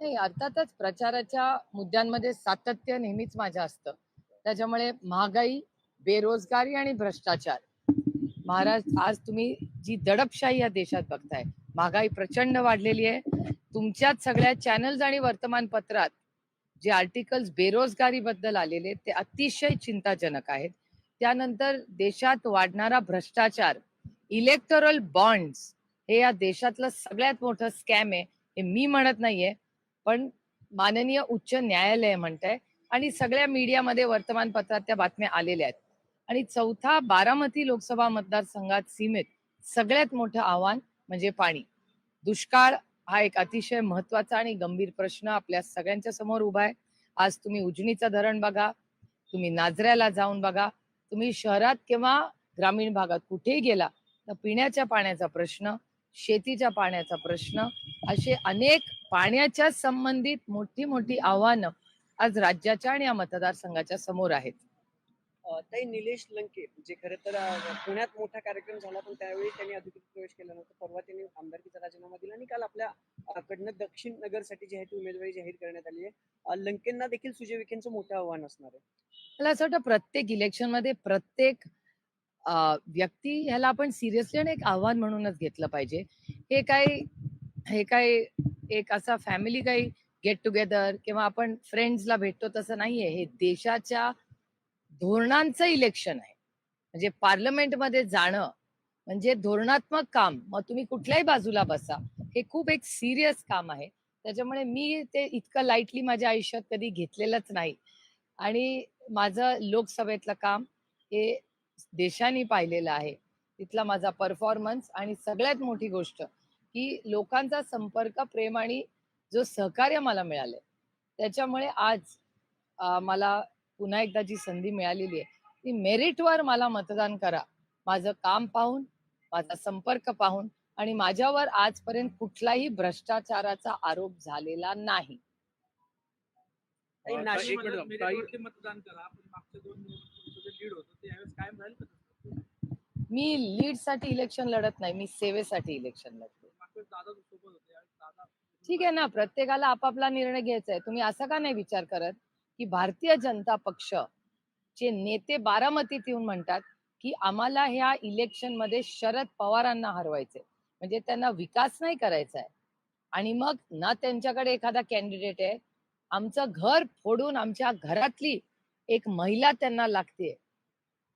नाही अर्थातच प्रचाराच्या मुद्द्यांमध्ये सातत्य नेहमीच माझं असतं. त्याच्यामुळे महागाई बेरोजगारी आणि भ्रष्टाचार. महाराज आज तुम्ही जी दडपशाही या देशात बघताय महागाई प्रचंड वाढलेली आहे. तुमच्याच सगळ्या चॅनल्स आणि वर्तमानपत्रात जे आर्टिकल्स बेरोजगारीबद्दल आलेले ते अतिशय चिंताजनक आहेत. त्यानंतर देशात वाढणारा भ्रष्टाचार इलेक्टोरल बॉन्ड्स हे या देशातलं सगळ्यात मोठं स्कॅम आहे हे मी म्हणत नाहीये. पण माननीय उच्च न्यायालय म्हणतंय आणि सगळ्या मीडियामध्ये वर्तमानपत्रात त्या बातम्या आलेल्या आहेत. आणि चौथा बारामती लोकसभा मतदारसंघात सीमेत सगळ्यात मोठं आव्हान म्हणजे पाणी. दुष्काळ हा एक अतिशय महत्त्वाचा आणि गंभीर प्रश्न आपल्या सगळ्यांच्या समोर उभा आहे. आज तुम्ही उजनीचं धरण बघा तुम्ही नाजऱ्याला जाऊन बघा तुम्ही शहरात किंवा ग्रामीण भागात कुठेही गेला तर पिण्याच्या पाण्याचा प्रश्न शेतीच्या पाण्याचा प्रश्न असे अनेक पाण्याच्या संबंधित मोठी मोठी आव्हानं आज राज्याच्या आणि या मतदारसंघाच्या समोर आहेत. ताई निलेश लंके जे खरं तर पुण्यात मोठा कार्यक्रम झाला पण त्यावेळी त्यांनी अधिकृत प्रवेश केला नव्हता. परवा त्यांनी आमदारकीचा राजीनामा दिला आणि काल आपल्या कडनं दक्षिण नगरसाठी जी आहे ती उमेदवारी जाहीर करण्यात आली आहे. लंकेंना देखील सुजय विखेंचं मोठं आव्हान असणार आहे. मला असं वाटतं प्रत्येक इलेक्शनमध्ये प्रत्येक व्यक्ती ह्याला आपण सिरियसली आणि एक आव्हान म्हणूनच घेतलं पाहिजे. हे काय हे काय एक असा फॅमिली काही गेट टुगेदर किंवा आपण फ्रेंड्सला भेटतो तसं नाहीये. हे देशाच्या धोरणांचं इलेक्शन आहे. म्हणजे पार्लमेंटमध्ये जाणं म्हणजे धोरणात्मक काम मग तुम्ही कुठल्याही बाजूला बसा हे खूप एक सिरियस काम आहे. त्याच्यामुळे मी ते इतकं लाईटली माझ्या आयुष्यात कधी घेतलेलंच नाही. आणि माझं लोकसभेतलं काम हे देशाने पाहिलेलं आहे. तिथला माझा परफॉर्मन्स आणि सगळ्यात मोठी गोष्ट की लोकांचा संपर्क प्रेम आणि जो सहकार्य मला मिळालंय त्याच्यामुळे आज मला पुन्हा एकदा जी संधी मिळालेली आहे ती मेरिटवर मला मतदान करा. माझं काम पाहून माझा संपर्क पाहून आणि माझ्यावर आजपर्यंत कुठलाही भ्रष्टाचाराचा आरोप झालेला नाही? मी लीडसाठी इलेक्शन लढत नाही मी सेवेसाठी इलेक्शन लढते. ठीक आहे ना प्रत्येकाला आपापला निर्णय घ्यायचा आहे. तुम्ही असा का नाही विचार करत की भारतीय जनता पक्ष चे नेते बारामतीत येऊन म्हणतात की आम्हाला ह्या इलेक्शनमध्ये शरद पवारांना हरवायचे म्हणजे त्यांना विकास नाही करायचा आहे आणि मग ना त्यांच्याकडे एखादा कॅन्डिडेट आहे. आमचं घर फोडून आमच्या घरातली एक महिला त्यांना लागते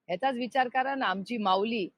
ह्याचाच विचार करा ना आमची माऊली